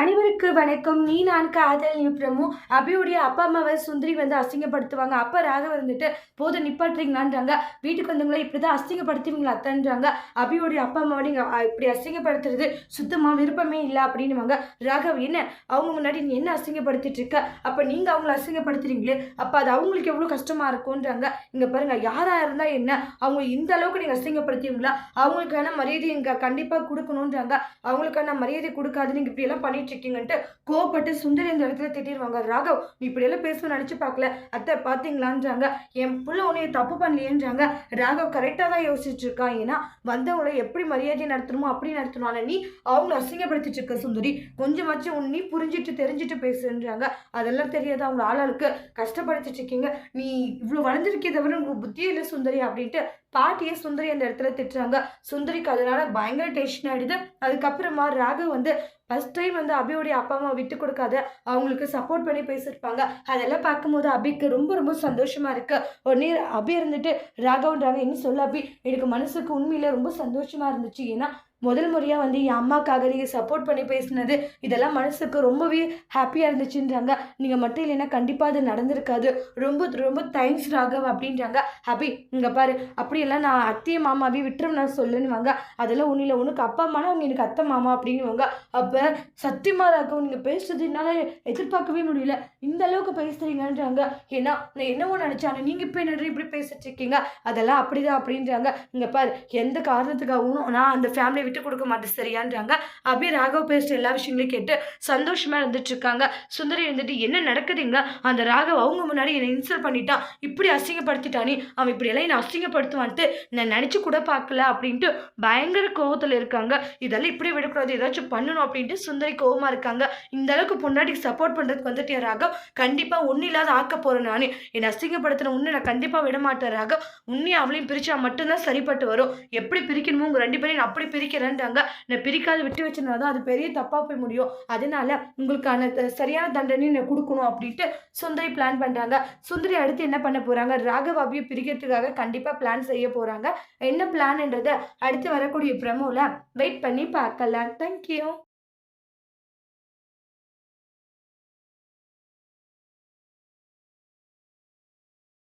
அனைவருக்கு வணக்கம். நீ நான் காதல் பிரமு. அபியுடைய அப்பா அம்மாவை சுந்தரி வந்து அசிங்கப்படுத்துவாங்க. அப்போ ராகவ வந்துட்டு போதும் நிப்பாட்டுறீங்களான்றாங்க. வீட்டுக்கு வந்தவங்கள இப்படி தான் அசிங்கப்படுத்துவீங்களா? அத்தன்றாங்க. அபியுடைய அப்பா அம்மாவை நீங்கள் இப்படி அசிங்கப்படுத்துறது சுத்தமாக விருப்பமே இல்லை. அப்படின்னுவாங்க. ராகவ் என்ன? அவங்க முன்னாடி நீ என்ன அசிங்கப்படுத்திட்டு இருக்க அப்போ நீங்கள் அவங்கள அசிங்கப்படுத்துறீங்களே? அப்போ அது அவங்களுக்கு எவ்வளோ கஷ்டமாக இருக்கும்ன்றாங்க. இங்கே பாருங்கள் யாராக இருந்தால் என்ன? அவங்க இந்த அளவுக்கு நீங்கள் அசிங்கப்படுத்துவீங்களா? அவங்களுக்கான மரியாதை இங்கே கண்டிப்பாக கொடுக்கணுன்றாங்க அவங்களுக்கான மரியாதை கொடுக்காது நீங்கள் இப்படியெல்லாம் பண்ணிட்டு இருக்கீங்கன்ட்டு கோவப்பட்டு சுந்தரி இந்த இடத்துல திட்டிடுவாங்க ராகவ் நீ இப்படியெல்லாம் பேசுவேன் நினச்சி பார்க்கல. அத்தை பார்த்தீங்களான்றாங்க என் புள்ள உன்னைய தப்பு பண்ணலையேன்றாங்க. ராகவ் கரெக்டாக தான் யோசிச்சுட்டு இருக்கான் ஏன்னா வந்தவங்களை எப்படி மரியாதை நடத்தணுமோ அப்படி நடத்தணும் நீ அவங்கள அசிங்கப்படுத்திட்டு இருக்க சுந்தரி. கொஞ்சமாச்சும் உன் நீ புரிஞ்சிட்டு தெரிஞ்சுட்டு பேசுன்றாங்க. அதெல்லாம் தெரியாது அவங்க ஆளாளுக்கு கஷ்டப்படுத்திட்டு இருக்கீங்க. நீ இவ்வளோ வளர்ந்துருக்கே தவிர உங்களுக்கு புத்தியே இல்லை சுந்தரி அப்படின்ட்டு பாட்டியை சுந்தரி அந்த இடத்துல திட்டுறாங்க. சுந்தரிக்கு அதனால பயங்கர டென்ஷன் ஆகிடுது அதுக்கப்புறமா ராகவ் வந்து ஃபர்ஸ்ட் டைம் வந்து அபியோடைய அப்பா அம்மா விட்டு கொடுக்காத அவங்களுக்கு சப்போர்ட் பண்ணி பேசியிருப்பாங்க. அதெல்லாம் பார்க்கும்போது அபிக்கு ரொம்ப ரொம்ப சந்தோஷமாக இருக்குது உடனே அபி இருந்துட்டு ராகவன்றாங்க என்ன சொல்ல அபி? எனக்கு மனசுக்கு உண்மையில் ரொம்ப சந்தோஷமாக இருந்துச்சு. ஏன்னா முதல் முறையாக வந்து என் அம்மாக்காக நீங்கள் சப்போர்ட் பண்ணி பேசினது இதெல்லாம் மனசுக்கு ரொம்பவே ஹாப்பியாக இருந்துச்சுன்றாங்க. நீங்கள் மட்டும் இல்லைன்னா கண்டிப்பாக அது நடந்திருக்காது. ரொம்ப ரொம்ப தேங்க்ஸ் ராகவ் அப்படின்றாங்க. ஹாப்பி இங்கே பாரு அப்படியெல்லாம் நான் அத்தைய மாமாவே விட்டுரும் நான் சொல்லுன்னுவாங்க அதெல்லாம் ஒன்றும் இல்லை. உனக்கு அப்பா அம்மானா அவங்க எனக்கு அத்தை மாமா அப்படின்னுவாங்க. அப்போ சத்தியமாக ராகவ் நீங்கள் பேசுறது என்னால் எதிர்பார்க்கவே முடியல. இந்த அளவுக்கு பேசுறீங்கன்றாங்க. ஏன்னா நான் என்னவோ நினச்சாலும் நீங்கள் இப்போ என்ன இப்படி பேசிட்டு இருக்கீங்க? அதெல்லாம் அப்படிதான் அப்படின்றாங்க. இங்கே பாரு எந்த காரணத்துக்காகவும் நான் அந்த ஃபேமிலியை விட்டு கொடுக்க மாட்டேன் சரியான்றாங்க. அப்படியே ராகவ் பேசுகிற எல்லா விஷயங்களையும் கேட்டு சந்தோஷமா இருந்துட்டு இருக்காங்க சுந்தரி இருந்துட்டு என்ன நடக்குதுங்க? அந்த ராகவ் அவங்க முன்னாடி என்னை இன்சல்ட் பண்ணிட்டான் இப்படி அசிங்கப்படுத்திட்டானே? அவன் இப்படி எல்லாம் என்னை அசிங்கப்படுத்துவான்ட்டு? நான் நினச்சி கூட பார்க்கல அப்படின்ட்டு பயங்கர கோவத்தில் இருக்காங்க. இதெல்லாம் இப்படி விடக்கூடாது. ஏதாச்சும் பண்ணணும் அப்படின்ட்டு சுந்தரி கோவமா இருக்காங்க. இந்த அளவுக்கு பொண்டாட்டிக்கு சப்போர்ட் பண்ணுறதுக்கு வந்துட்டே ராகவ்? கண்டிப்பாக ஒன்றும் இல்லாத ஆக்க போகிறேன் நானே. என்னை அசிங்கப்படுத்தின உன்னை நான் கண்டிப்பாக விட மாட்டேன் ராகவ். உன்னையும் அவளையும் பிரித்தா மட்டும்தான் சரிப்பட்டு வரும். எப்படி பிரிக்கணுமோ உங்கள் ரெண்டு பேரையும் நான் அப்படி பிரிக்கிறேன்றாங்க நான் பிரிக்காத விட்டு வச்சிருந்தா தான் அது பெரிய தப்பாக போய் முடியும். அதனால உங்களுக்கான த- சரியான தண்டனை நான் கொடுக்கணும் அப்படின்ட்டு சுந்தரி பிளான் பண்ணுறாங்க சுந்தரி அடுத்து என்ன பண்ண போகிறாங்க ராகவ் அபியை பிரிக்கிறதுக்காக கண்டிப்பாக பிளான் செய்ய போகிறாங்க என்ன பிளான்ன்றதை அடுத்து வரக்கூடிய ப்ரமோவில் வெயிட் பண்ணி பார்க்கலாம். தேங்க்யூ